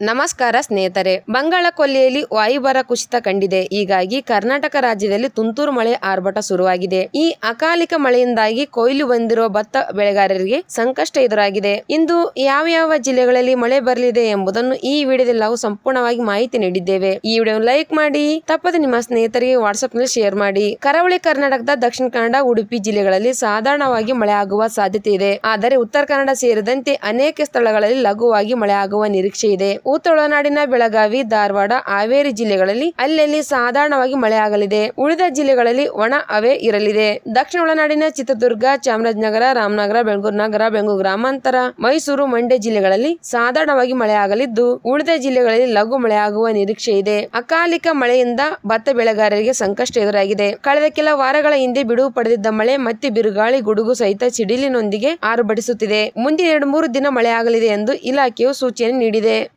ನಮಸ್ಕಾರ ಸ್ನೇಹಿತರೆ, ಬಂಗಾಳ ಕೊಲ್ಲಿಯಲ್ಲಿ ವಾಯುಭಾರ ಕುಸಿತ ಕಂಡಿದೆ. ಹೀಗಾಗಿ ಕರ್ನಾಟಕ ರಾಜ್ಯದಲ್ಲಿ ತುಂತುರು ಮಳೆ ಆರ್ಭಟ ಶುರುವಾಗಿದೆ. ಈ ಅಕಾಲಿಕ ಮಳೆಯಿಂದಾಗಿ ಕೊಯ್ಲು ಬಂದಿರುವ ಭತ್ತ ಬೆಳೆಗಾರರಿಗೆ ಸಂಕಷ್ಟ ಎದುರಾಗಿದೆ. ಇಂದು ಯಾವ ಯಾವ ಜಿಲ್ಲೆಗಳಲ್ಲಿ ಮಳೆ ಬರಲಿದೆ ಎಂಬುದನ್ನು ಈ ವಿಡಿಯೋದಲ್ಲಿ ನಾವು ಸಂಪೂರ್ಣವಾಗಿ ಮಾಹಿತಿ ನೀಡಿದ್ದೇವೆ. ಈ ವಿಡಿಯೋ ಲೈಕ್ ಮಾಡಿ, ತಪ್ಪದೆ ನಿಮ್ಮ ಸ್ನೇಹಿತರಿಗೆ ವಾಟ್ಸ್ಆಪ್ನಲ್ಲಿ ಶೇರ್ ಮಾಡಿ. ಕರಾವಳಿ ಕರ್ನಾಟಕದ ದಕ್ಷಿಣ ಕನ್ನಡ, ಉಡುಪಿ ಜಿಲ್ಲೆಗಳಲ್ಲಿ ಸಾಧಾರಣವಾಗಿ ಮಳೆ ಆಗುವ ಸಾಧ್ಯತೆ ಇದೆ. ಆದರೆ ಉತ್ತರ ಕನ್ನಡ ಸೇರಿದಂತೆ ಅನೇಕ ಸ್ಥಳಗಳಲ್ಲಿ ಲಘುವಾಗಿ ಮಳೆ ಆಗುವ ನಿರೀಕ್ಷೆ ಇದೆ. ಉತ್ತರ ಒಳನಾಡಿನ ಬೆಳಗಾವಿ, ಧಾರವಾಡ, ಹಾವೇರಿ ಜಿಲ್ಲೆಗಳಲ್ಲಿ ಅಲ್ಲಲ್ಲಿ ಸಾಧಾರಣವಾಗಿ ಮಳೆಯಾಗಲಿದೆ. ಉಳಿದ ಜಿಲ್ಲೆಗಳಲ್ಲಿ ಒಣ ಹವೆ ಇರಲಿದೆ. ದಕ್ಷಿಣ ಒಳನಾಡಿನ ಚಿತ್ರದುರ್ಗ, ಚಾಮರಾಜನಗರ, ರಾಮನಗರ, ಬೆಂಗಳೂರು ನಗರ, ಬೆಂಗಳೂರು ಗ್ರಾಮಾಂತರ, ಮೈಸೂರು, ಮಂಡ್ಯ ಜಿಲ್ಲೆಗಳಲ್ಲಿ ಸಾಧಾರಣವಾಗಿ ಮಳೆಯಾಗಲಿದ್ದು, ಉಳಿದ ಜಿಲ್ಲೆಗಳಲ್ಲಿ ಲಘು ಮಳೆಯಾಗುವ ನಿರೀಕ್ಷೆ ಇದೆ. ಅಕಾಲಿಕ ಮಳೆಯಿಂದ ಭತ್ತ ಬೆಳೆಗಾರರಿಗೆ ಸಂಕಷ್ಟ ಎದುರಾಗಿದೆ. ಕಳೆದ ಕೆಲ ವಾರಗಳ ಹಿಂದೆ ಬಿಡುವು ಪಡೆದಿದ್ದ ಮಳೆ ಮತ್ತೆ ಬಿರುಗಾಳಿ, ಗುಡುಗು ಸಹಿತ ಸಿಡಿಲಿನೊಂದಿಗೆ ಆರ್ಭಟಿಸುತ್ತಿದೆ. ಮುಂದಿನ ಎರಡು ಮೂರು ದಿನ ಮಳೆಯಾಗಲಿದೆ ಎಂದು ಇಲಾಖೆಯು ಸೂಚನೆ ನೀಡಿದೆ.